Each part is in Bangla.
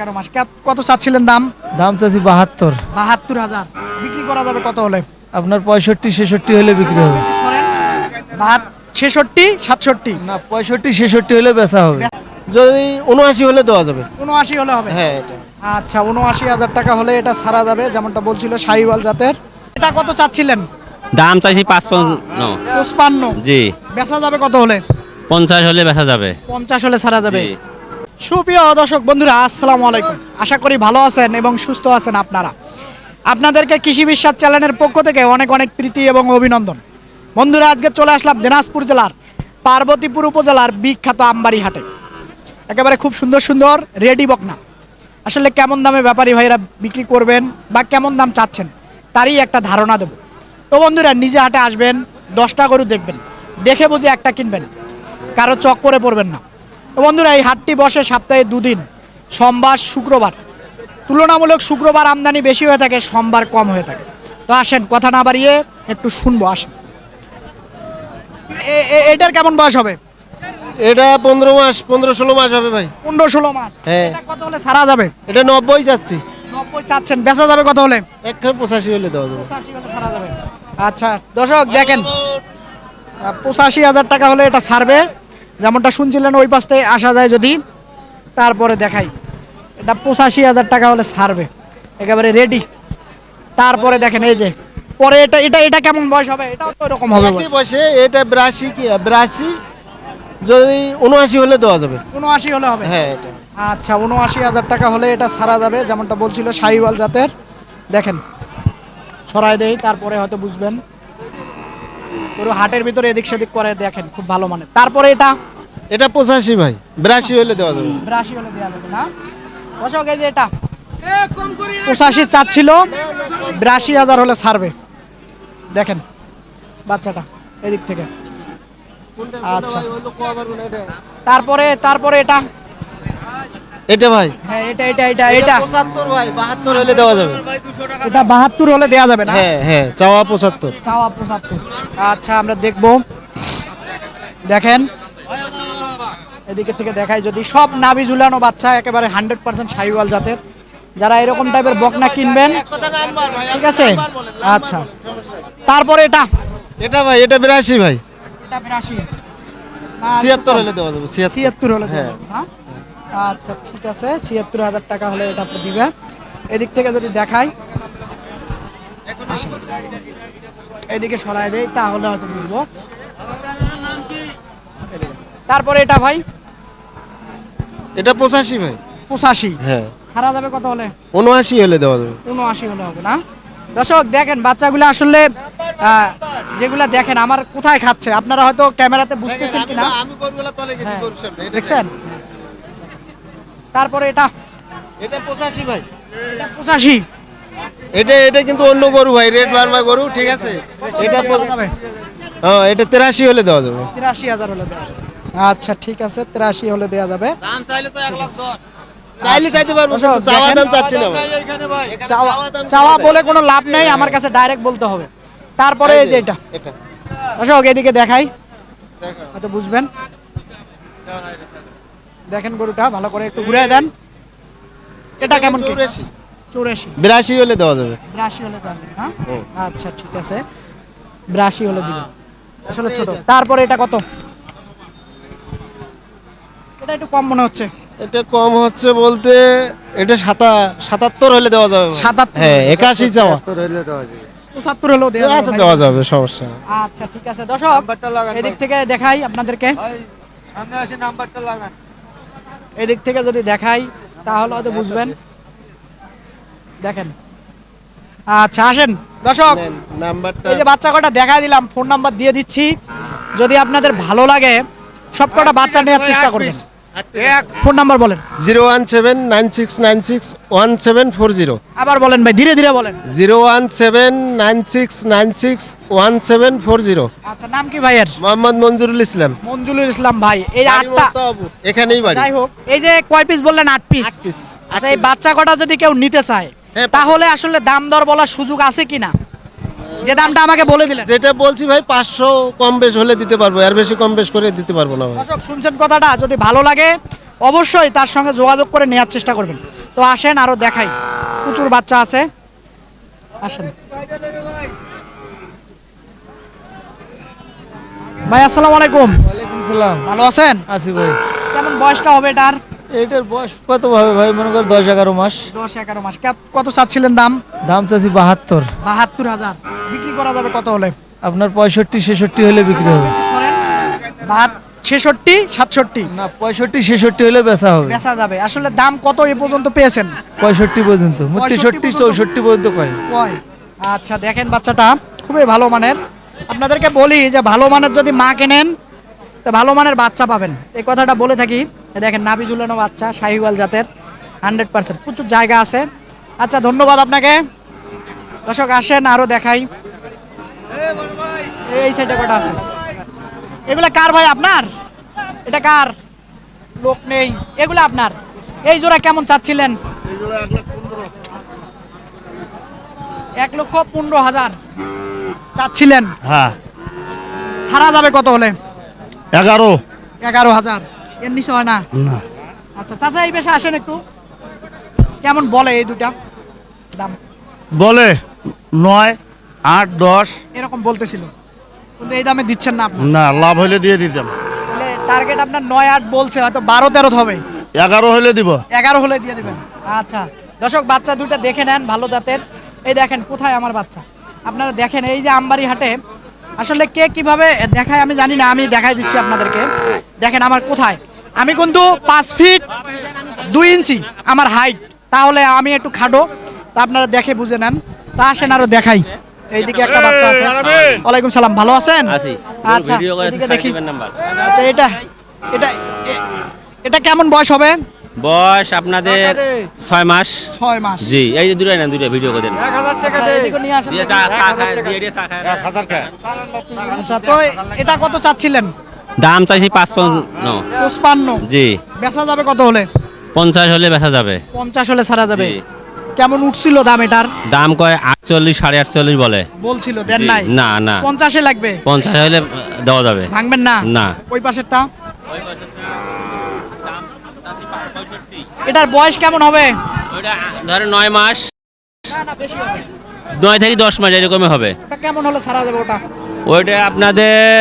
এগারো মাস। ক্যাপ কত চাচ্ছিলেন দাম? দাম চাচ্ছি বাহাত্তর। বাহাত্তর হাজার। বিক্রি করা যাবে কত হলে? আপনার পঁয়ষট্টি ছেষট্টি হলে বিক্রি হবে। বাহাত ছেষট্টি সাতষট্টি? না পঁয়ষট্টি ছেষট্টি হলে বেচা হবে। যদি উনআশি হলে দেওয়া যাবে। উনআশি হলে হবে? হ্যাঁ এটা। আচ্ছা উনআশি হাজার টাকা হলে এটা ছাড়া যাবে যেমনটা বলছিল শাহিওয়াল জাতের। এটা কত চাচ্ছিলেন? দাম চাইছি পাঁচপান্ন পঁচপান্ন। জি। বেচা যাবে কত হলে? পঞ্চাশ হলে বেচা যাবে। পঞ্চাশ হলে ছাড়া যাবে। জি। সুপ্রিয় দর্শক বন্ধুরা, আসসালামু আলাইকুম। আশা করি ভালো আছেন এবং সুস্থ আছেন আপনারা। আপনাদেরকে কৃষি বিশ্বাস চ্যানেলের পক্ষ থেকে অনেক অনেক প্রীতি এবং অভিনন্দন। বন্ধুরা, আজকে চলে আসলাম দিনাজপুর জেলার পার্বতীপুর উপজেলার বিখ্যাত আমবাড়ি হাটে। একেবারে খুব সুন্দর সুন্দর রেডি বকনা। আসলে কেমন দামে ব্যাপারী ভাইরা বিক্রি করবেন বা কেমন দাম চাচ্ছেন, তারই একটা ধারণা দেব। তো বন্ধুরা, নিজে হাটে আসবেন, দশটা গরু দেখবেন। দেখে বুঝে একটা কিনবেন। কারও চক করে পড়বেন না। বন্ধুরা এই হাটটি বসে সপ্তাহে দুদিন সোমবার শুক্রবার। তুলনামূলক শুক্রবার আমদানি বেশি হয়ে থাকে সোমবার কম হয়ে থাকে। তো আসেন কথা না বাড়িয়ে একটু শুনব আসেন। এটার কেমন বয়স হবে? এটা পনেরো মাস পনেরো ষোলো মাস হবে ভাই। পনেরো ষোলো মাস। হ্যাঁ। কত হলে ছাড়া যাবে? এটা নব্বই চাচ্ছি। নব্বই চাচ্ছেন বেচা যাবে কত হলে? একটা পঁচাশি হলে দেওয়া যাবে। আচ্ছা দর্শক দেখেন। পঁচাশি হাজার টাকা হলে এটা ছাড়বে। যেমনটা শুনছিলেন ওই পাশ আসা যায় যদি। তারপরে দেখাই। এটা পঁচাশি হাজার টাকা হলে ছাড়বে। একেবারে রেডি তারপরে দেখেন এই যে পরে এটা এটা এটা কেমন বয়স হবে? এটাও তো এরকম হবে একই বসে এটা বিরাশি কি বিরাশি? যদি উনআশি হলে দেওয়া যাবে। উনআশি হলে হবে? হ্যাঁ এটা। আচ্ছা উনআশি হাজার টাকা হলে এটা ছাড়া যাবে যেমনটা বলছিল শাহিওয়াল জাতের। দেখেন সরাই দেই তারপরে হয়তো বুঝবেন। পুরো হাটের ভিতরে এদিক সেদিক করে দেখেন খুব ভালো মানে। তারপরে এটা? এটা পঁচাশি ভাই বিরাশি হলে দেওয়া যাবে। বিরাশি হলে দেওয়া যাবে না। এই যে এটা? পঁচাশি চাচ্ছিল বিরাশি হাজার হলে ছাড়বে। দেখেন বাচ্চাটা এদিক থেকে। আচ্ছা। তারপরে তারপরে এটা? এটা ভাই? হ্যাঁ এটা এটা এটা এটা পঁচাত্তর ভাই বাহাত্তর হলে দেওয়া যাবে। এটা বাহাত্তর হলে দেওয়া যাবে না? হ্যাঁ হ্যাঁ চাওয়া পঁচাত্তর। চাওয়া পঁচাত্তর। আচ্ছা আমরা দেখব। দেখেন। এদিকে থেকে দেখাই যদি সব নাভি ঝুলানো বাচ্চা একেবারে হান্ড্রেড পার্সেন্ট সাইওয়াল জাতের যারা এরকম টাইপের বকনা কিনবেন ঠিক আছে? আচ্ছা। তারপরে এটা? এটা ভাই এটা বিরাশি ভাই। এটা বিরাশি। ছিয়াত্তর হলে দেওয়া যাবে ছিয়াত্তর। ছিয়াত্তর হলে হ্যাঁ। দেবেন, আচ্ছা ঠিক আছে ছিয়াত্তর হাজার টাকা হলে এটা আপনি দিবে এদিক থেকে যদি দেখাই এদিকে সরাই দেই তাহলে হয়তো বুঝব। তারপরে এটা ভাই? এটা পঁচাশি ভাই। পঁচাশি। হ্যাঁ। ছাড়া যাবে কত হলে? উনআশি হলে দেওয়া যাবে। উনআশি হলে হবে না? দর্শক দেখেন বাচ্চাগুলো আসলে যেগুলা দেখেন আমার কোথায় খাচ্ছে? আপনারা হয়তো ক্যামেরাতে বুঝতেছেন কিনা? হ্যাঁ। দেখছেন? তারপরে এটা? এটা পঁচাশি ভাই। এটা পঁচাশি। এটা এটা কিন্তু অন্য গরু ভাই রেড বার্মা গরু ঠিক আছে? এটা হ্যাঁ এটা তেরাশি হলে দেওয়া যাবে। তিরাশি হাজার হলে দেওয়া যাবে। আচ্ছা ঠিক আছে তিরাশি হলে দেওয়া যাবে। দাম চাইলে তো এক লাখ চাইলে চাইতে পারব চাওয়া দাম চাচ্ছি না চাওয়া বলে কোনো লাভ নেই আমার কাছে ডাইরেক্ট বলতে হবে। তারপরে এই যে এটা। এদিকে দেখাই। হয়তো বুঝবেন। দেখেন গরুটা ভালো করে একটু ঘুরে দেন। এটা কেমন কি? চৌরাশি। চৌরাশি। বিরাশি হলে দেওয়া যাবে। বিরাশি হলে পারবেন হ্যাঁ? আচ্ছা ঠিক আছে। বিরাশি হলে দিবেন। আসলে ছোট। তারপরে এটা কত? এটা একটু কম মনে হচ্ছে। এটা কম হচ্ছে বলতে এটা সাতা সাতাত্তর হলে দেওয়া যাবে। 77 হ্যাঁ একাশি চাওয়া। পঁচাত্তর হলেও দেওয়া আচ্ছা যাবে দেওয়া যাবে সমস্যা আচ্ছা ঠিক আছে। দর্শক এদিক থেকে দেখাই আপনাদেরকে। এদিক থেকে যদি দেখাই তাহলে হয়তো বুঝবেন। দেখেন। আচ্ছা আসেন। দর্শক নাম্বারটা। এই যে বাচ্চা কটা দেখাই দিলাম ফোন নাম্বার দিয়ে দিচ্ছি। যদি আপনাদের ভালো লাগে সব কটা বাচ্চা নেওয়ার চেষ্টা করবেন। ফোন নাম্বার বলেন। Zero one seven nine six nine six one seven four zero. আবার বলেন ভাই ধীরে ধীরে বলেন। Zero one seven nine six nine six one seven four zero. আচ্ছা নাম কি ভাইয়ের? মোহাম্মদ মঞ্জুরুল ইসলাম। মঞ্জুরুল ইসলাম ভাই এই আটটা এখানেই বাড়ি। যাই হোক এই যে কয় পিস বললেন? আট পিস আট। আচ্ছা এই বাচ্চা কটা যদি কেউ নিতে চায় হ্যাঁ, তাহলে আসলে দাম দর বলার সুযোগ আছে কিনা? যে দামটা আমাকে বলে দিলেন। যেটা বলছি ভাই পাঁচশো কম বেশ হলে দিতে পারব আর বেশি কম বেশ করে দিতে পারব না ভাই। দর্শক শুনছেন কথাটা যদি ভালো লাগে অবশ্যই তার সঙ্গে যোগাযোগ করে নেওয়ার চেষ্টা করবেন। তো আসেন আরও দেখাই। প্রচুর বাচ্চা আছে। আসেন। ভাই আসসালামু আলাইকুম। ওয়ালাইকুম সালাম। ভালো আছেন? আছি ভাই। কেমন বয়সটা হবে এটার? এইটার বয়স কত ভাবে ভাই? মনে কর দশ এগারো মাস। দশ এগারো মাস। কত চাচ্ছিলেন দাম? দাম চাচ্ছি বাহাত্তর। বাহাত্তর হাজার। বিক্রি করা যাবে কত হলে? আপনার পঁয়ষট্টি ছেষট্টি হলে বিক্রি হবে। ছেষট্টি সাতষট্টি? না পঁয়ষট্টি ছেষট্টি হলে বেচা হবে। বেচা যাবে। আসলে দাম কত এ পর্যন্ত পেয়েছেন? পঁয়ষট্টি পর্যন্ত। তেষট্টি চৌষট্টি পর্যন্ত কয়। কয়? আচ্ছা দেখেন বাচ্চাটা। খুবই ভালো মানের। আপনাদেরকে বলি যে ভালো মানের যদি মা কেনেন তো ভালো মানের বাচ্চা পাবেন। এই কথাটা বলে থাকি। দেখেন নাবি ঝুলানো বাচ্চা শাহিওয়াল জাতের হান্ড্রেড পার্সেন্ট প্রচুর জায়গা আছে। আচ্ছা ধন্যবাদ আপনাকে। দর্শক আসেন আরও দেখাই। এই সাইডে কটা আছে? এগুলা কার ভাই আপনার? এটা কার? লোক নেই। এগুলা আপনার? এই জোড়া কেমন চাচ্ছিলেন? এক লক্ষ পনেরো হাজার। চাচ্ছিলেন? হ্যাঁ। ছাড়া যাবে কত হলে? এগারো। এগারো হাজার। এর নিচে হয় না? না। আচ্ছা চাচা এই পেশে আসেন একটু। কেমন বলে এই দুটা দাম? বলে নয় আট দশ। এরকম বলতেছিল। কিন্তু এই দামে দিচ্ছেন না আপনি না লাভ হলে দিয়ে দিতাম। তাহলে টার্গেট আপনার নয় আট বলছে হয়তো বারো তেরো হবে। এগারো হলে দিব। এগারো হলে দিয়ে দেবেন। আচ্ছা দর্শক বাচ্চা দুইটা দেখে নেন ভালো জাতের। এই দেখেন কোথায় আমার বাচ্চা? আপনারা দেখেন এই যে আমবাড়ি হাটে আসলে কে কীভাবে দেখায় আমি জানি না আমি দেখাই দিচ্ছি আপনাদেরকে। দেখেন আমার কোথায়? আমি কিন্তু পাঁচ ফিট দুই ইঞ্চি আমার হাইট তাহলে আমি একটু খাটো তা আপনারা দেখে বুঝে নেন। তা আসেন আরও দেখাই। এইদিকে একটা বাচ্চা আছে। ওয়ালাইকুম সালাম ভালো আছেন? আচ্ছা এদিকে দেখি। আচ্ছা এটা এটা এটা কেমন বয়স হবে? বয়স আপনাদের ছয় মাস। ছয় মাস। জি এই যে দুটাই না দুটা ভিডিও করে দেন আচ্ছা, আচ্ছা তো এটা কত চাচ্ছিলেন? দাম চাইছি পাঁচপান্ন পঁচপান্ন। জি। বেচা যাবে কত হলে? পঞ্চাশ হলে বেচা যাবে। পঞ্চাশ হলে ছাড়া যাবে। কেমন উঠছিল দাম এটার? দাম কয় আটচল্লিশ সাড়ে আটচল্লিশ বলে। বলছিল দেন নাই। না না। পঞ্চাশে লাগবে। পঞ্চাশ হলে দেওয়া যাবে। ভাঙবেন না? না। ওই পাশেরটা? এটার বয়স কেমন হবে? ধরেন নয় মাস। নয় থেকে দশ মাস এরকমই হবে। কেমন হলে ছাড়া যাবে ওটা? ওইটা আপনাদের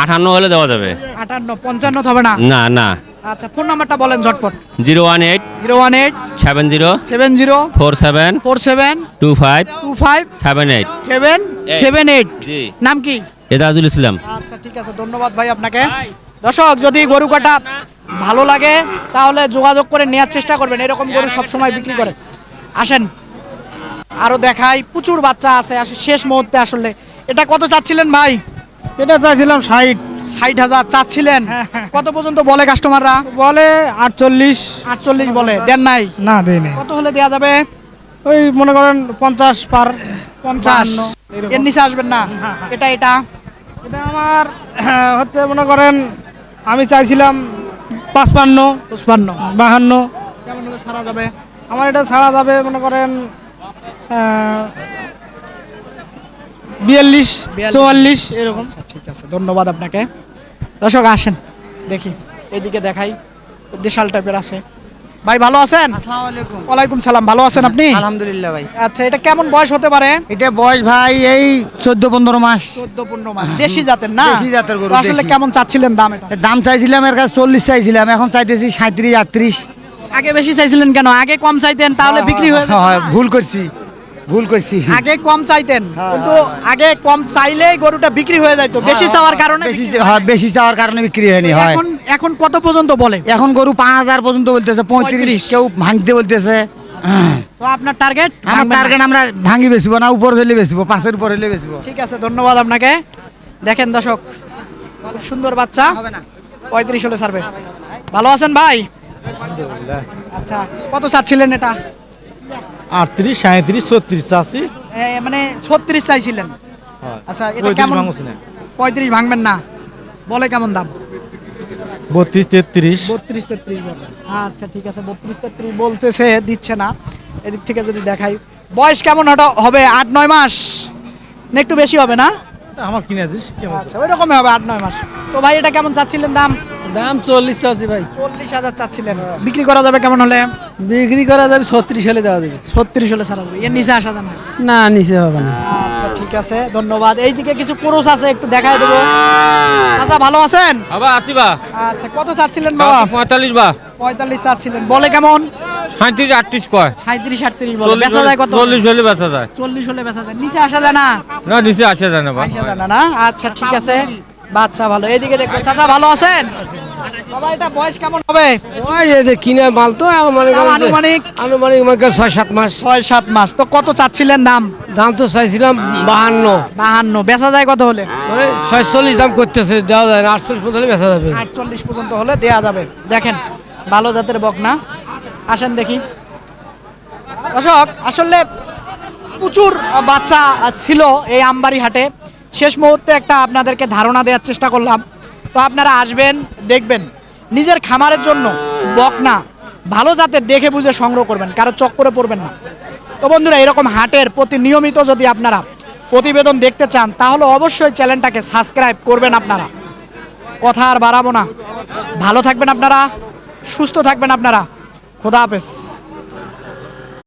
আটান্ন হলে দেওয়া যাবে। আটান্ন পঞ্চান্ন হবে না? না না। আচ্ছা ফোন নাম্বারটা বলেন ঝটপট। Zero one eight zero one eight seven zero seven zero four seven four seven two five two five seven eight seven seven eight. নাম কি? এজাজুল ইসলাম। আচ্ছা ঠিক আছে ধন্যবাদ ভাই আপনাকে। দর্শক যদি গরু কাটা ভালো লাগে তাহলে যোগাযোগ করে নেওয়ার চেষ্টা করবেন। এরকম গরু সবসময় বিক্রি করে। আসেন আরও দেখাই। প্রচুর বাচ্চা আছে আসলে শেষ মুহূর্তে আসলে। এটা কত চাচ্ছিলেন ভাই? এটা চাইছিলাম ষাট। ষাট হাজার চাচ্ছিলেন? কত পর্যন্ত বলে কাস্টমাররা? বলে আটচল্লিশ। আটচল্লিশ বলে। দেন নাই? না দেয় কত হলে দেওয়া যাবে? ওই মনে করেন পঞ্চাশ পার পঞ্চাশ। এর নিচে আসবেন না? এটা এটা? এটা আমার হচ্ছে মনে করেন আমি চাইছিলাম পাঁচপান্ন পুষ্পান্ন বাহান্ন। কেমন হলে ছাড়া যাবে? আমার এটা ছাড়া যাবে মনে করেন আহ, বিয়াল্লিশ। চুয়াল্লিশ এরকম। আচ্ছা ঠিক আছে ধন্যবাদ আপনাকে। দর্শক আসেন দেখি এইদিকে দেখাই দেশাল টাইপের আছে। ভাই ভালো আছেন? ওয়ালাইকুম সালাম ভালো আছেন আপনি? আলহামদুলিল্লাহ ভাই। আচ্ছা এটা কেমন বয়স হতে পারে? এটা বয়স ভাই এই চোদ্দ পনেরো মাস। চোদ্দ পনেরো মাস দেশি জাতের না? দেশি জাতের গরু, আসলে কেমন চাচ্ছিলেন দাম এটা? দাম চাইছিলাম এর কাছে চল্লিশ চাইছিলাম এখন চাইতেছি সাঁত্রিশ আটত্রিশ। আগে বেশি চাইছিলেন কেন? আগে কম চাইতেন তাহলে বিক্রি হয়ে যেত হয় না? ভুল করছি। ভুল আগে কম চাইতেন হ্যাঁ, কিন্তু আগে কম চাইলেই গরুটা বিক্রি হয়ে বেশি চাওয়ার কারণে বেশি বেশি চাওয়ার কারণে বিক্রি হয়নি। হয়। এখন এখন কত পর্যন্ত বলে এখন গরু পাঁচ হাজার পর্যন্ত বলতেছে পঁয়ত্রিশ। কেউ ভাঙতে বলতেছে। তো আপনার টার্গেট আমার টার্গেট আমরা ভাঙি বেচবো না উপর হলে বেচবো পাঁচের উপর হলে বেচবো। ঠিক আছে ধন্যবাদ আপনাকে। দেখেন দর্শক খুব সুন্দর বাচ্চা। পঁয়ত্রিশ হলে ভালো আছেন ভাই? আচ্ছা কত চাচ্ছিলেন এটা? আটত্রিশ সাঁত্রিশ ছত্রিশ চাষি মানে ছত্রিশ চাইছিলেন। আচ্ছা এটা কেমন? পঁয়ত্রিশ ভাঙবেন না। বলে কেমন দাম? বত্রিশ তেত্রিশ। বত্রিশ তেত্রিশ আচ্ছা ঠিক আছে বত্রিশ তেত্রিশ বলতেছে দিচ্ছে না। এদিক থেকে যদি দেখাই। বয়স কেমন হবে? আট নয় মাস? না একটু বেশি হবে না? আমার কিনে আছিস কেমন? আচ্ছা ওই রকমই হবে আট নয় মাস। তো ভাই এটা কেমন চাচ্ছিলেন দাম? দাম চল্লিশ আছে ভাই। চল্লিশ হাজার চাচ্ছিলেন। বিক্রি করা যাবে কেমন হলে? বিক্রি করা যাবে ছত্রিশ হলে দেওয়া যাবে। ছত্রিশ হলে সারা যাবে। এর নিচে আসা যায় না। না নিচে হবে না। আচ্ছা ঠিক আছে ধন্যবাদ। এইদিকে কিছু পুরুষ আছে একটু দেখাই দেবো। আচ্ছা ভালো আছেন? আবার আসিবা আচ্ছা কত চাচ্ছিলেন বাবা? পঁয়তাল্লিশ বা। পঁয়তাল্লিশ চাচ্ছিলেন। বলে কেমন? সাঁত্রিশ আটত্রিশ কয়। সাঁত্রিশ আটত্রিশ বলে। বেচা যায় কত? চল্লিশ হলে বেচা যায়। চল্লিশ হলে বেচা যায়। নিচে আসা যায় না? না নিচে আসে যায় না আসা যায় না না? আচ্ছা ঠিক আছে। বাচ্চা ভালো। এদিকে দেখো চাচা ভালো আছেন? বাবা এটা বয়স কেমন হবে? ওই যে যে কিনে মাল তো মানে আনুমানিক? আনুমানিক মনে ছয় সাত মাস। ছয় সাত মাস। তো কত চাচ্ছিলেন দাম? দাম তো চাইছিলাম বাহান্ন। বাহান্ন। বেচা যায় কত হলে? মানে ছয়চল্লিশ দাম করতেছে দেওয়া যায় না। আটচল্লিশ পর্যন্ত বেচা যাবে। আটচল্লিশ পর্যন্ত হলে দেয়া যাবে। দেখেন ভালো জাতের বকনা। আসেন দেখি। দর্শক আসলে প্রচুর বাচ্চা ছিল এই আমবাড়ি হাটে। শেষ মুহূর্তে একটা আপনাদেরকে ধারণা দেওয়ার চেষ্টা করলাম। তো আপনারা আসবেন দেখবেন। নিজের খামারের জন্য বক না, ভালো জাতের দেখে বুঝে সংগ্রহ করবেন, কারও চক্করে পড়বেন না। তো বন্ধুরা, এরকম হাটের প্রতি নিয়মিত যদি আপনারা প্রতিবেদন দেখতে চান, তাহলে অবশ্যই চ্যানেলটাকে সাবস্ক্রাইব করবেন আপনারা। কথা আর বাড়াবো না। ভালো থাকবেন আপনারা, সুস্থ থাকবেন আপনারা। খোদা হাফেজ।